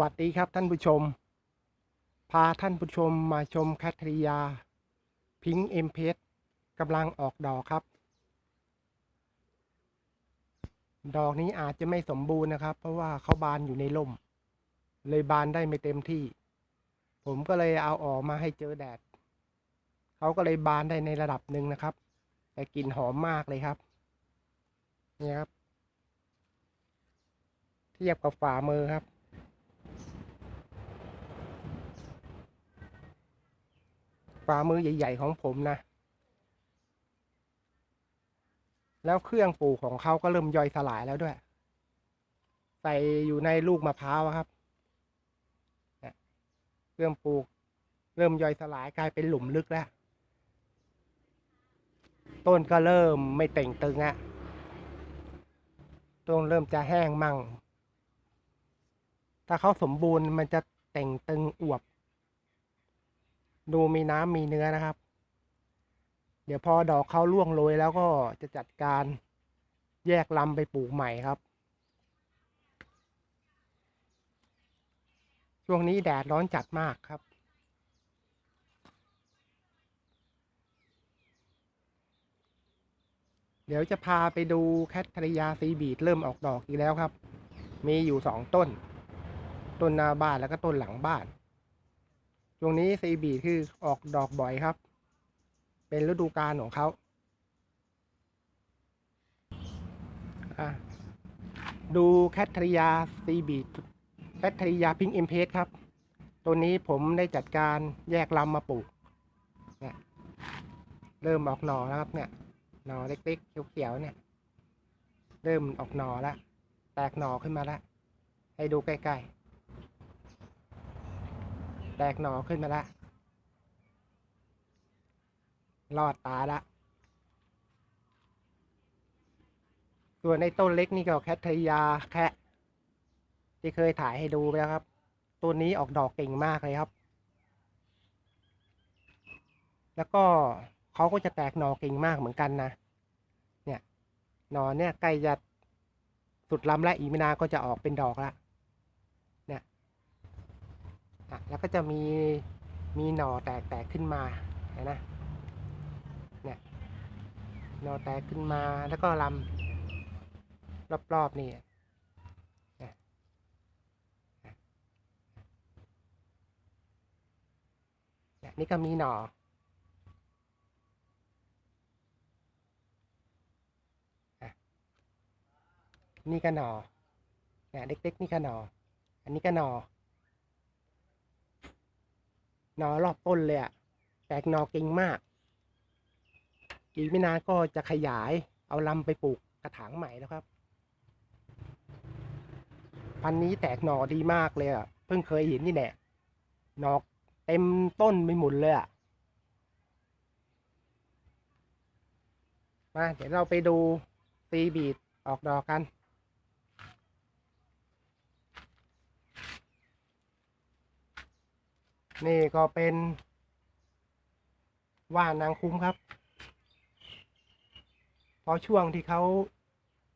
วัสดีครับท่านผู้ชม พาท่านผู้ชมมาชมแคทริยา พิงเอ็มเพสกำลังออกดอกครับ ดอกนี้อาจจะไม่สมบูรณ์นะครับ เพราะว่าเขาบานอยู่ในร่ม เลยบานได้ไม่เต็มที่ ผมก็เลยเอาออกมาให้เจอแดด เขาก็เลยบานได้ในระดับหนึ่งนะครับ แต่กลิ่นหอมมากเลยครับ นี่ครับ เทียบกับฝ่ามือครับ ฝ่ามือใหญ่ ๆ ของผมนะ แล้วเครื่องปลูกของเขาก็เริ่มย่อยสลายแล้วด้วย ใส่อยู่ในลูกมะพร้าวครับ เครื่องปลูกเริ่มย่อยสลายกลายเป็นหลุมลึกแล้วต้นก็เริ่มไม่เต่งตึงอะต้นเริ่มจะแห้งมั่ง ถ้าเขาสมบูรณ์มันจะเต่งตึงอวบ ดูมีน้ำมีเนื้อนะครับ เดี๋ยวพอดอกเขาร่วงโรยแล้วก็จะจัดการแยกลำไปปลูกใหม่ครับ ช่วงนี้แดดร้อนจัดมากครับ เดี๋ยวจะพาไปดูแคทธริยาซีบีดเริ่มออกดอกอีกแล้วครับ มีอยู่สองต้น ต้นหน้าบ้านแล้วก็ต้นหลังบ้าน ช่วงนี้ซีบีดคือออกดอกบ่อยครับ เป็นฤดูกาลของเขาดูแคทริยาซีบีดแคทริยาพิงเอ็มเพสครับ ตัวนี้ผมได้จัดการแยกลำมาปลูกเนี่ยเริ่มออกหน่อแล้วครับเนี่ยหน่อเล็กๆเขียวๆเนี่ย เริ่มออกหน่อแล้วแตกหน่อขึ้นมาแล้วให้ดูใกล้ๆ แตกหน่อขึ้นมาแล้วรอดตาละ ส่วนในต้นเล็กนี่ก็แคทยาแค่ที่เคยถ่ายให้ดูไปแล้วครับต้นนี้ออกดอกเก่งมากเลยครับ แล้วก็เขาก็จะแตกหนอเก่งมากเหมือนกันนะ เนี่ยหน่อเนี่ยใกล้จะสุดลำและอีกไม่นานก็จะออกเป็นดอกละ เนี่ยอะ แล้วก็จะมีมีหน่อแตกแตกขึ้นมาเห็นนะเนี่ยหน่อแตกขึ้นมาแล้วก็ลำรอบๆนี่เนี่ยนี่ก็มีหน่ออะนี่ก็หน่อเนี่ยเล็กๆนี่ก็หน่อ อันนี้ก็หน่อ หนอรอบต้นเลยอะแตกหนอเก่งมาก อีกไม่นานก็จะขยายเอาลำไปปลูกกระถางใหม่แล้วครับ พันนี้แตกหนอดีมากเลยอะเพิ่งเคยเห็นนี่แหละหนอกเต็มต้นไปหมดเลยอะมาเดี๋ยวเราไปดูซีบีดออกดอกกัน นี่ก็เป็นว่านนางคุ้มครับพอช่วงที่เขา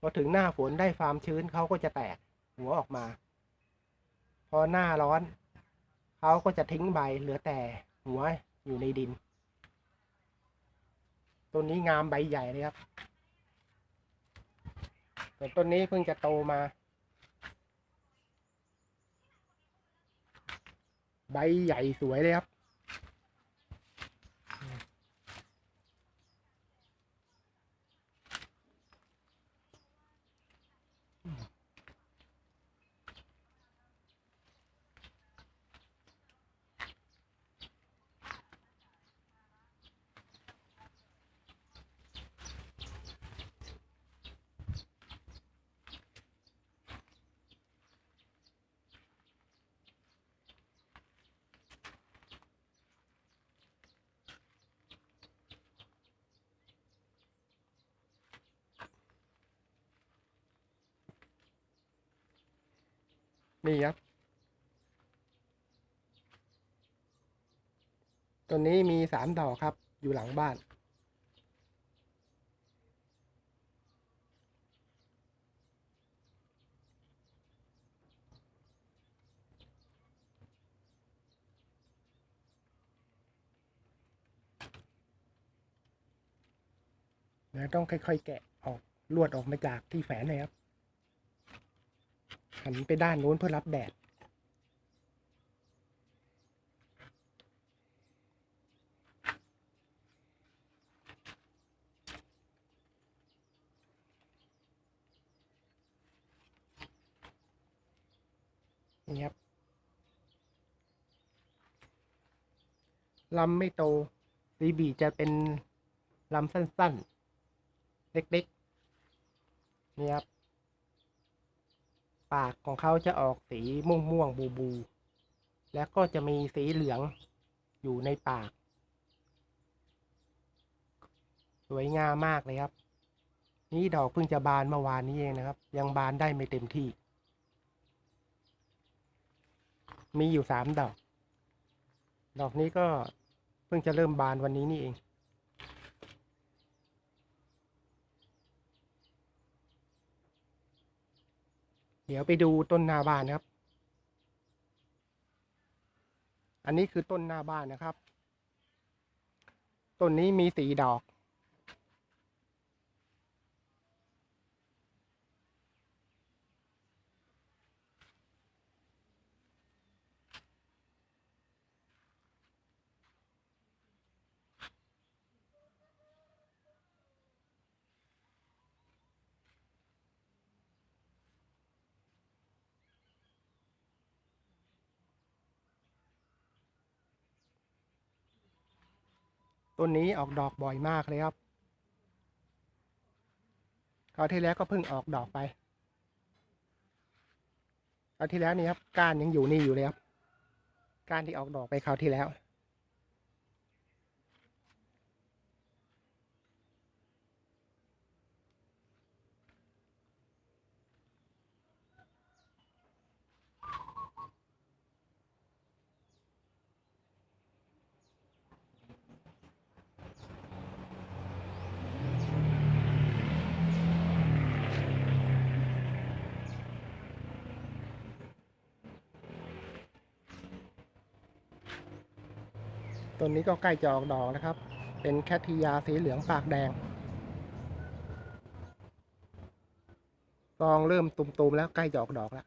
พอถึงหน้าฝนได้ความชื้นเขาก็จะแตกหัวออกมา พอหน้าร้อนเขาก็จะทิ้งใบเหลือแต่หัวอยู่ในดินต้นนี้งามใบใหญ่เลยครับแต่ต้นนี้เพิ่งจะโตมา ใบใหญ่สวยเลยครับ นี่ครับ ต้นนี้มีสามดอกครับ อยู่หลังบ้าน แล้วต้องค่อย ๆ แกะออกลวดออกมาจากที่แฝนเลครับ หันไปด้านนู้นเพื่อรับแดด นี่ครับลำไม่โตสีบีจะเป็นลำสั้นๆ เล็กๆ นี่ครับ ปากของเขาจะออกสีม่วงม่วงบูบู แล้วก็จะมีสีเหลืองอยู่ในปาก สวยงามมากเลยครับ นี่ดอกเพิ่งจะบานเมื่อวานนี้เองนะครับ ยังบานได้ไม่เต็มที่ มีอยู่สามดอก ดอกนี้ก็เพิ่งจะเริ่มบานวันนี้นี่เอง เดี๋ยวไปดูต้นหน้าบ้านนะครับ อันนี้คือต้นหน้าบ้านนะครับ ต้นนี้มีสีดอก ต้นนี้ออกดอกบ่อยมากเลยครับคราวที่แล้วก็เพิ่งออกดอกไปคราวที่แล้วนี่ครับก้านยังอยู่นี่อยู่เลยครับก้านที่ออกดอกไปคราวที่แล้ว ต้นนี้ก็ใกล้จะออกดอกนะครับ เป็นแคทิยาสีเหลืองปากแดงกองเริ่มตุ่มๆแล้วใกล้จะออกดอกแล้ว